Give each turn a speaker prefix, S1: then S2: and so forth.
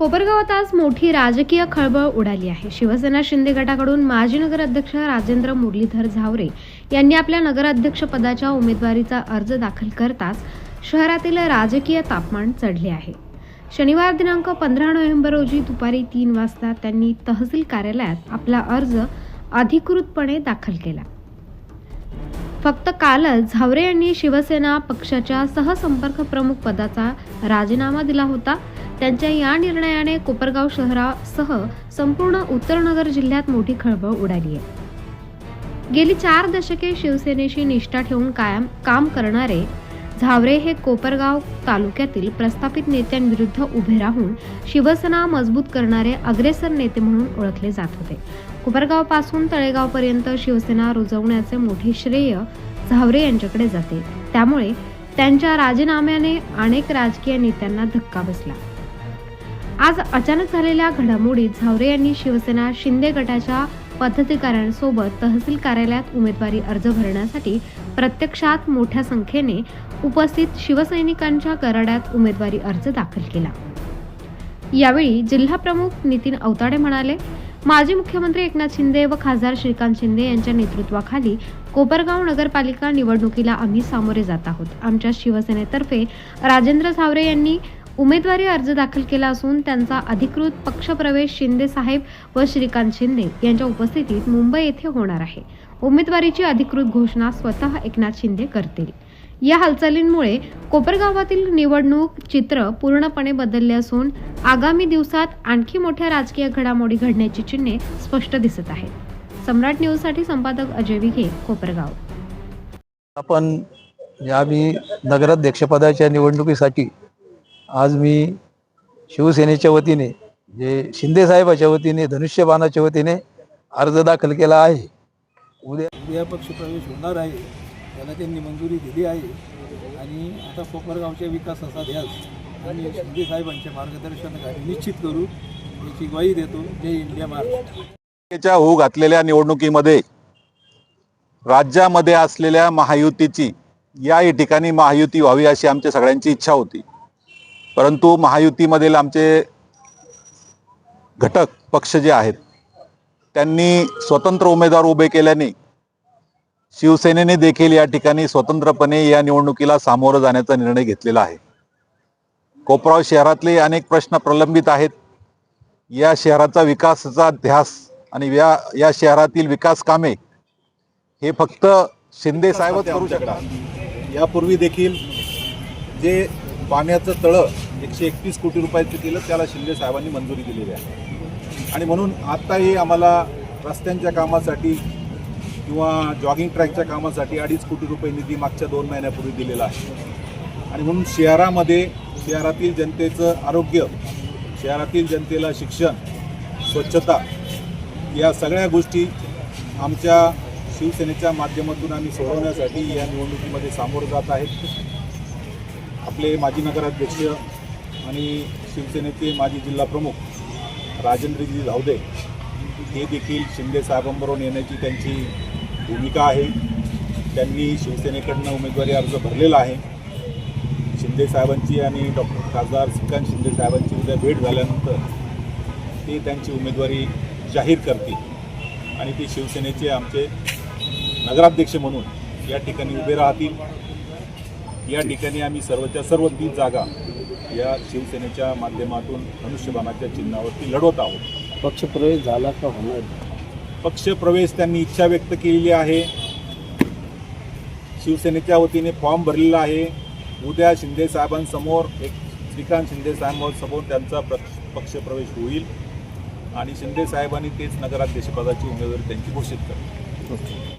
S1: कोपरगावात आज मोठी राजकीय खळबळ उडाली आहे. शिवसेना शिंदे गटाकडून माजी नगराध्यक्ष राजेंद्र मुरलीधर झावरे यांनी आपल्या नगराध्यक्ष पदाच्या उमेदवारीचा अर्ज दाखल करताच शहरातील राजकीय तापमान चढले आहे. शनिवार दिनांक पंधरा नोव्हेंबर रोजी दुपारी तीन वाजता त्यांनी तहसील कार्यालयात आपला अर्ज अधिकृतपणे दाखल केला. फक्त कालच झावरे यांनी शिवसेना पक्षाच्या सहसंपर्क प्रमुख पदाचा राजीनामा दिला होता. त्यांच्या या निर्णयाने कोपरगाव शहरासह संपूर्ण उत्तरनगर जिल्ह्यात मोठी खळबळ उडाली आहे. गेली चार दशके शिवसेनेशी निष्ठा ठेवून कायम काम करणारे झावरे हे कोपरगाव तालुक्यातील प्रस्थापित नेत्यांविरुद्ध उभे राहून शिवसेना मजबूत करणारे अग्रेसर नेते म्हणून ओळखले जात होते. कोपरगावपासून तळेगावपर्यंत शिवसेना रुजवण्याचे मोठे श्रेय झावरे यांच्याकडे जाते. त्यामुळे त्यांच्या राजीनाम्याने अनेक राजकीय नेत्यांना धक्का बसला. आज अचानक झालेल्या घडामोडीत झावरे यांनी शिवसेना शिंदे गटाच्या पदाधिकाऱ्यांसोबत तहसील कार्यालयात उमेदवारी अर्ज भरण्यासाठी प्रत्यक्षात मोठ्या संख्येने उपस्थित शिवसैनिकांच्या गराड्यात उमेदवारी अर्ज दाखल केला. यावेळी जिल्हाप्रमुख नितीन अवताडे म्हणाले माजी मुख्यमंत्री एकनाथ शिंदे व खासदार श्रीकांत शिंदे यांच्या नेतृत्वाखाली कोपरगाव नगरपालिका निवडणुकीला आम्ही सामोरे जात आहोत. आमच्या शिवसेनेतर्फे राजेंद्र झावरे यांनी उमेदवारी अर्ज दाखल केला असून त्यांचा अधिकृत पक्षप्रवेश शिंदे साहेब व श्रीकांत शिंदे यांच्या उपस्थितीत मुंबई येथे होणार आहे. उमेदवारीची अधिकृत घोषणा स्वतः एकनाथ शिंदे करतील. या हालचालींमुळे कोपरगावातील निवडणूक चित्र पूर्णपणे बदलले असून आगामी दिवसात आणखी मोठ्या राजकीय घडामोडी घडण्याची चिन्हे स्पष्ट दिसत आहेत. सम्राट न्यूजसाठी संपादक अजय विघे कोपरगाव.
S2: आपण या मी नगराध्यक्षपदाच्या निवडणुकीसाठी आज मी शिवसेनेच्या वतीने जे शिंदे साहेबाच्या वतीने धनुष्यबाणाच्या वतीने अर्ज दाखल केला आहे. उद्या
S3: उद्या पक्ष प्रवेश होणार आहे. त्याला त्यांनी मंजुरी दिली आहे. आणि आता कोपरगावच्या विकासाचा ध्यास आम्ही शिंदे साहेबांच्या मार्गदर्शनाखाली निश्चित करू याची ग्वाही देतो. जय इंडिया महाराष्ट्र
S4: होऊ घातलेल्या निवडणुकीमध्ये राज्यामध्ये असलेल्या महायुतीची याही ठिकाणी महायुती व्हावी अशी आमच्या सगळ्यांची इच्छा होती. परंतु महायुतीमधील आमचे घटक पक्ष जे आहेत त्यांनी स्वतंत्र उमेदवार उभे केल्याने शिवसेनेने देखील या ठिकाणी स्वतंत्रपणे या निवडणुकीला सामोरं जाण्याचा निर्णय घेतलेला आहे. कोपराव शहरातले अनेक प्रश्न प्रलंबित आहेत. या शहराचा विकासाचा ध्यास आणि या या शहरातील विकास कामे हे फक्त शिंदे साहेबच करू शकतात.
S5: यापूर्वी देखील जे पाण्याचं तळं एकशे एकतीस कोटी रुपयाचं केलं त्याला शिंदे साहेबांनी मंजुरी दिलेली आहे. आणि म्हणून आत्ताही आम्हाला रस्त्यांच्या कामासाठी किंवा जॉगिंग ट्रॅकच्या कामासाठी अडीच कोटी रुपये निधी मागच्या दोन महिन्यापूर्वी दिलेला आहे. आणि म्हणून शहरामध्ये शहरातील जनतेचं आरोग्य शहरातील जनतेला शिक्षण स्वच्छता या सगळ्या गोष्टी आमच्या शिवसेनेच्या माध्यमातून आम्ही सोडवण्यासाठी या निवडणुकीमध्ये सामोरं जात आहेत. आपले माजी नगराध्यक्ष आणि शिवसेनेचे माजी जिल्हा प्रमुख राजेंद्रजी धावदे हे देखील शिंदे साहेबांबरोबर येण्याची त्यांची भूमिका आहे. त्यांनी शिवसेनेकडनं उमेदवारी अर्ज भरलेला आहे. शिंदे साहेबांची आणि डॉक्टर खासदार श्रीकांत शिंदे साहेबांची उद्या भेट झाल्यानंतर ते त्यांची उमेदवारी जाहीर करतील आणि ते शिवसेनेचे आमचे नगराध्यक्ष म्हणून या ठिकाणी उभे राहतील. या ठिकाणी आम्ही सर्वच्या सर्व तीन जागा या शिवसेनेच्या माध्यमातून धनुष्यबाणाच्या चिन्हावरती लढवत आहोत.
S3: पक्षप्रवेश झाला का होणार?
S5: पक्षप्रवेश त्यांनी इच्छा व्यक्त केलेली आहे. शिवसेनेच्या वतीने फॉर्म भरलेला आहे. उद्या शिंदे साहेबांसमोर एक श्रीकांत शिंदे साहेबांसमोर त्यांचा पक्ष पक्षप्रवेश होईल आणि शिंदे साहेबांनी तेच नगराध्यक्षपदाची उमेदवारी त्यांची घोषित करतील